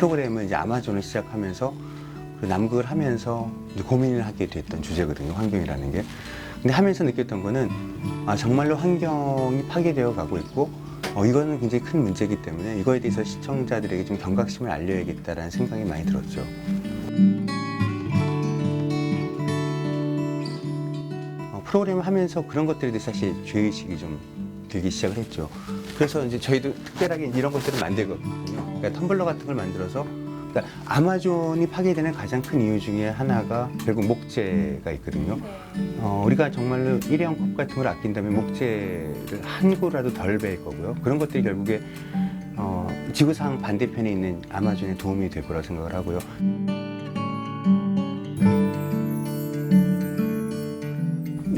프로그램은 이제 아마존을 시작하면서 그 남극을 하면서 고민을 하게 됐던 주제거든요. 환경이라는 게. 근데 하면서 느꼈던 거는 아, 정말로 환경이 파괴되어 가고 있고 어, 이거는 굉장히 큰 문제이기 때문에 이거에 대해서 시청자들에게 좀 경각심을 알려야겠다라는 생각이 많이 들었죠. 어, 프로그램을 하면서 그런 것들에 대해서 사실 죄의식이 좀 들기 시작을 했죠. 그래서 이제 저희도 특별하게 이런 것들을 만들거든요. 그러니까 텀블러 같은 걸 만들어서 그러니까 아마존이 파괴되는 가장 큰 이유 중에 하나가 결국 목재가 있거든요. 어, 우리가 정말로 일회용 컵 같은 걸 아낀다면 목재를 한 구라도 덜 베일 거고요. 그런 것들이 결국에 어, 지구상 반대편에 있는 아마존에 도움이 될 거라고 생각을 하고요.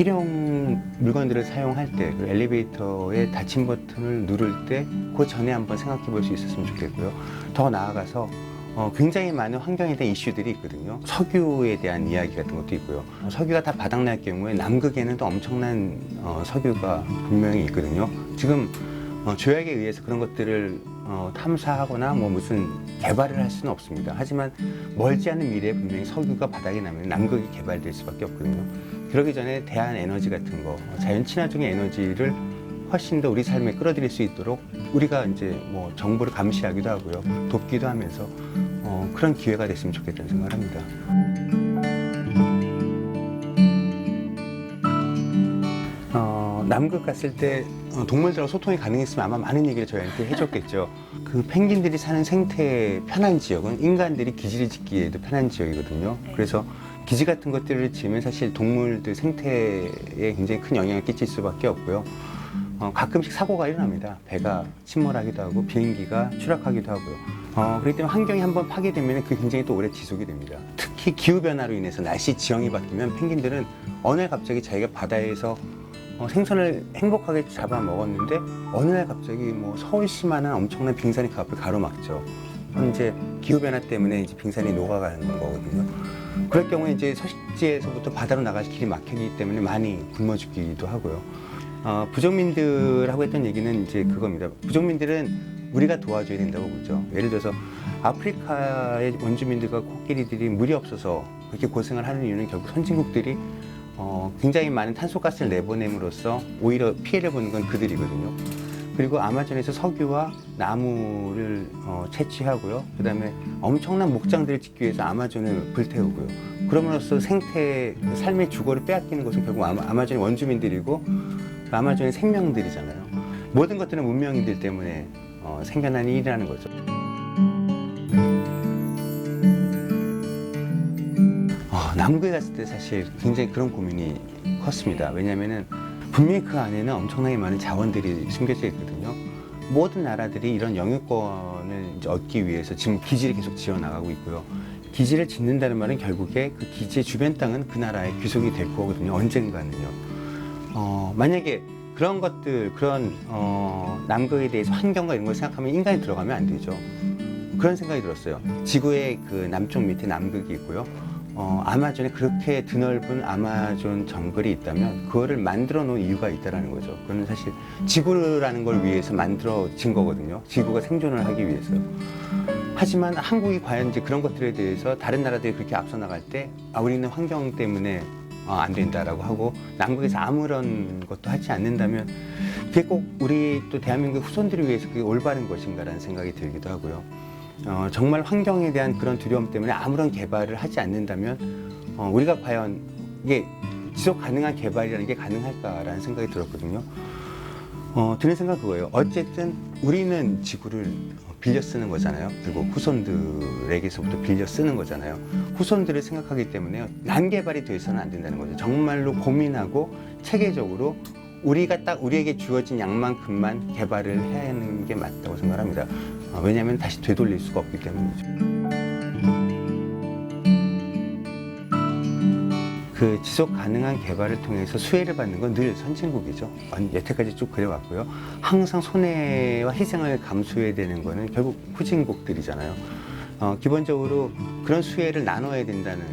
일회용 물건들을 사용할 때, 그 엘리베이터의 닫힘 버튼을 누를 때, 그 전에 한번 생각해 볼 수 있었으면 좋겠고요. 더 나아가서, 어, 굉장히 많은 환경에 대한 이슈들이 있거든요. 석유에 대한 이야기 같은 것도 있고요. 어, 석유가 다 바닥날 경우에 남극에는 또 엄청난 어, 석유가 분명히 있거든요. 지금 어, 조약에 의해서 그런 것들을 어, 탐사하거나 뭐 무슨 개발을 할 수는 없습니다. 하지만 멀지 않은 미래에 분명히 석유가 바닥에 나면 남극이 개발될 수밖에 없거든요. 그러기 전에 대한 에너지 같은 거, 자연 친화적인 에너지를 훨씬 더 우리 삶에 끌어들일 수 있도록 우리가 이제 뭐 정보를 감시하기도 하고요, 돕기도 하면서 어, 그런 기회가 됐으면 좋겠다는 생각을 합니다. 어, 남극 갔을 때 어, 동물들하고 소통이 가능했으면 아마 많은 얘기를 저희한테 해줬겠죠. 그 펭귄들이 사는 생태 편한 지역은 인간들이 기지를 짓기에도 편한 지역이거든요. 그래서 기지 같은 것들을 지으면 사실 동물들 생태에 굉장히 큰 영향을 끼칠 수밖에 없고요. 어, 가끔씩 사고가 일어납니다. 배가 침몰하기도 하고 비행기가 추락하기도 하고요. 어, 그렇기 때문에 환경이 한번 파괴되면 그게 굉장히 또 오래 지속이 됩니다. 특히 기후변화로 인해서 날씨 지형이 바뀌면 펭귄들은 어느 날 갑자기 자기가 바다에서 어, 생선을 행복하게 잡아먹었는데 어느 날 갑자기 뭐 서울시만한 엄청난 빙산이 그 앞을 가로막죠. 현재 기후변화 때문에 이제 빙산이 녹아가는 거거든요. 그럴 경우에 이제 서식지에서부터 바다로 나갈 길이 막히기 때문에 많이 굶어 죽기도 하고요. 어, 부족민들하고 했던 얘기는 이제 그겁니다. 부족민들은 우리가 도와줘야 된다고 보죠. 예를 들어서 아프리카의 원주민들과 코끼리들이 물이 없어서 그렇게 고생을 하는 이유는 결국 선진국들이 어, 굉장히 많은 탄소가스를 내보냄으로써 오히려 피해를 보는 건 그들이거든요. 그리고 아마존에서 석유와 나무를 어, 채취하고요. 그 다음에 엄청난 목장들을 짓기 위해서 아마존을 불태우고요. 그럼으로써 생태, 그 삶의 주거를 빼앗기는 것은 결국 아마, 아마존의 원주민들이고 그 아마존의 생명들이잖아요. 모든 것들은 문명인들 때문에 어, 생겨난 일이라는 거죠. 어, 남극에 갔을 때 사실 굉장히 그런 고민이 컸습니다. 왜냐면은 분명히 그 안에는 엄청나게 많은 자원들이 숨겨져 있거든요. 모든 나라들이 이런 영유권을 얻기 위해서 지금 기지를 계속 지어 나가고 있고요. 기지를 짓는다는 말은 결국에 그 기지의 주변 땅은 그 나라의 귀속이 될 거거든요. 언젠가는요. 어, 만약에 그런 것들, 그런 어, 남극에 대해서 환경과 이런 걸 생각하면 인간이 들어가면 안 되죠. 그런 생각이 들었어요. 지구의 그 남쪽 밑에 남극이 있고요. 어, 아마존에 그렇게 드넓은 아마존 정글이 있다면 그거를 만들어 놓은 이유가 있다라는 거죠. 그거는 사실 지구라는 걸 위해서 만들어진 거거든요. 지구가 생존을 하기 위해서요. 하지만 한국이 과연 이제 그런 것들에 대해서 다른 나라들이 그렇게 앞서 나갈 때 아, 우리는 환경 때문에 어, 안 된다라고 하고 남극에서 아무런 것도 하지 않는다면 그게 꼭 우리 또 대한민국 후손들을 위해서 그게 올바른 것인가라는 생각이 들기도 하고요. 어, 정말 환경에 대한 그런 두려움 때문에 아무런 개발을 하지 않는다면 어, 우리가 과연 이게 지속 가능한 개발이라는 게 가능할까라는 생각이 들었거든요. 어, 드는 생각 그거예요. 어쨌든 우리는 지구를 빌려 쓰는 거잖아요. 그리고 후손들에게서부터 빌려 쓰는 거잖아요. 후손들을 생각하기 때문에 난개발이 돼서는 안 된다는 거죠. 정말로 고민하고 체계적으로 우리가 딱 우리에게 주어진 양만큼만 개발을 해야 하는 게 맞다고 생각합니다. 어, 왜냐하면 다시 되돌릴 수가 없기 때문이죠. 그 지속 가능한 개발을 통해서 수혜를 받는 건 늘 선진국이죠. 완- 여태까지 쭉 그래왔고요. 항상 손해와 희생을 감수해야 되는 거는 결국 후진국들이잖아요. 어, 기본적으로 그런 수혜를 나눠야 된다는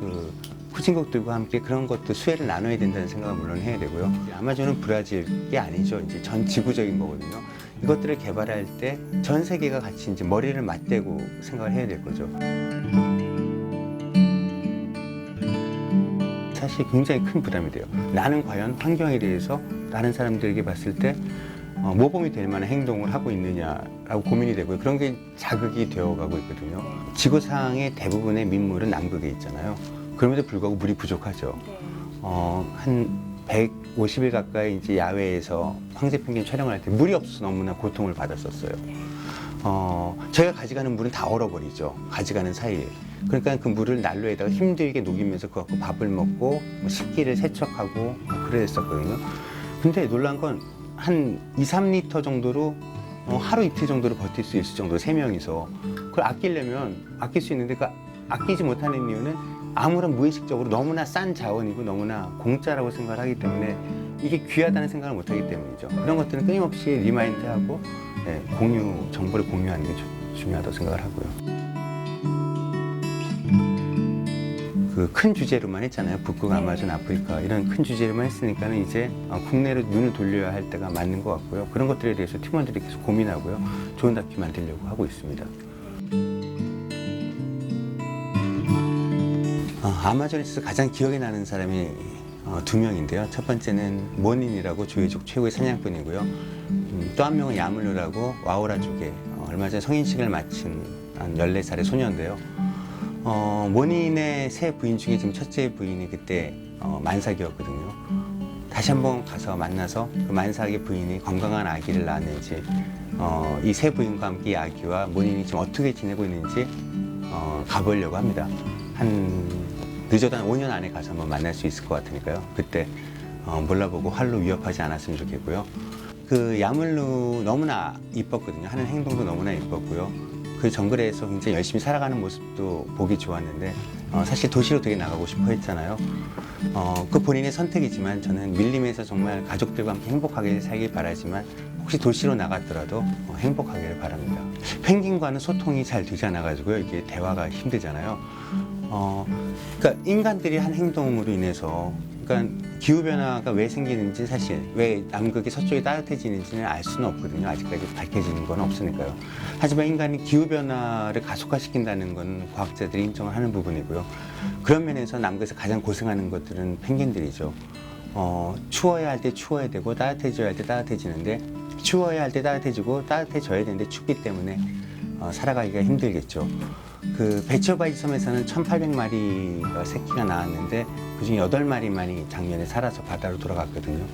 그 후진국들과 함께 그런 것도 수혜를 나눠야 된다는 생각을 물론 해야 되고요. 아마존은 브라질이 아니죠. 이제 전 지구적인 거거든요. 이것들을 개발할 때 전 세계가 같이 이제 머리를 맞대고 생각을 해야 될 거죠. 사실 굉장히 큰 부담이 돼요. 나는 과연 환경에 대해서 다른 사람들에게 봤을 때 어, 모범이 될 만한 행동을 하고 있느냐라고 고민이 되고요. 그런 게 자극이 되어가고 있거든요. 지구상의 대부분의 민물은 남극에 있잖아요. 그럼에도 불구하고 물이 부족하죠. 어, 한 150일 가까이 이제 야외에서 황제 펭귄 촬영을 할 때 물이 없어서 너무나 고통을 받았었어요. 어, 저희가 가져가는 물은 다 얼어버리죠. 가져가는 사이에. 그러니까 그 물을 난로에다가 힘들게 녹이면서 그거 갖고 밥을 먹고 뭐 식기를 세척하고 뭐 그랬었거든요. 근데 놀란 건 한 2, 3리터 정도로 어, 하루 이틀 정도로 버틸 수 있을 정도로 세 명이서 그걸 아끼려면 아낄 수 있는데 그 아끼지 못하는 이유는 아무런 무의식적으로 너무나 싼 자원이고 너무나 공짜라고 생각을 하기 때문에 이게 귀하다는 생각을 못 하기 때문이죠. 그런 것들은 끊임없이 리마인드하고 예, 공유 정보를 공유하는 게 주- 중요하다고 생각을 하고요. 그 큰 주제로만 했잖아요. 북극, 아마존, 아프리카 이런 큰 주제로만 했으니까는 이제 어, 국내로 눈을 돌려야 할 때가 맞는 것 같고요. 그런 것들에 대해서 팀원들이 계속 고민하고요. 좋은 다큐 만들려고 하고 있습니다. 어, 아마존에서 가장 기억에 나는 사람이 어, 두 명인데요. 첫 번째는 모닌이라고 조회족 최고의 사냥꾼이고요. 음, 또한 명은 야물루라고 와우라족의 어, 얼마 전에 성인식을 마친 한 14살의 소녀인데요. 어, 모닌의 세 부인 중에 지금 첫째 부인이 그때 어, 만삭이었거든요. 다시 한번 가서 만나서 그 만삭의 부인이 건강한 아기를 낳았는지 어, 이 세 부인과 함께 이 아기와 모닌이 지금 어떻게 지내고 있는지 어, 가보려고 합니다. 한 늦어도 한 5년 안에 가서 한번 만날 수 있을 것 같으니까요. 그때 어, 몰라보고 활로 위협하지 않았으면 좋겠고요. 그 야물루 너무나 이뻤거든요. 하는 행동도 너무나 이뻤고요. 그 정글에서 굉장히 열심히 살아가는 모습도 보기 좋았는데 어, 사실 도시로 되게 나가고 싶어 했잖아요. 어, 그 본인의 선택이지만 저는 밀림에서 정말 가족들과 함께 행복하게 살길 바라지만 혹시 도시로 나갔더라도 어, 행복하기를 바랍니다. 펭귄과는 소통이 잘 되지 않아가지고요. 이게 대화가 힘들잖아요. 어, 그러니까 인간들이 한 행동으로 인해서 그러니까 기후 변화가 왜 생기는지 사실 왜 남극이 서쪽이 따뜻해지는지는 알 수는 없거든요. 아직까지 밝혀지는 건 없으니까요. 하지만 인간이 기후 변화를 가속화시킨다는 건 과학자들이 인정을 하는 부분이고요. 그런 면에서 남극에서 가장 고생하는 것들은 펭귄들이죠. 어, 추워야 할 때 추워야 되고 따뜻해져야 할 때 따뜻해지는데 추워야 할 때 따뜻해지고 따뜻해져야 되는데 춥기 때문에 어, 살아가기가 힘들겠죠. 그 베처바이 섬에서는 1,800마리가 새끼가 나왔는데 그중에 8마리만이 작년에 살아서 바다로 돌아갔거든요.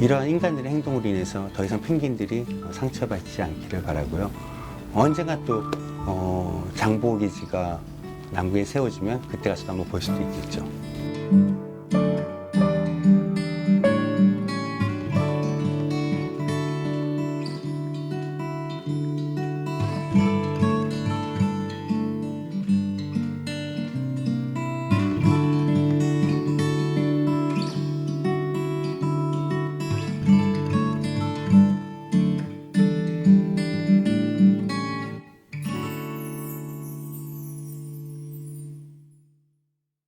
이러한 인간들의 행동으로 인해서 더 이상 펭귄들이 어, 상처받지 않기를 바라고요. 언젠가 또 어, 장보기지가 남극에 세워지면 그때 가서 한번 볼 수도 있겠죠.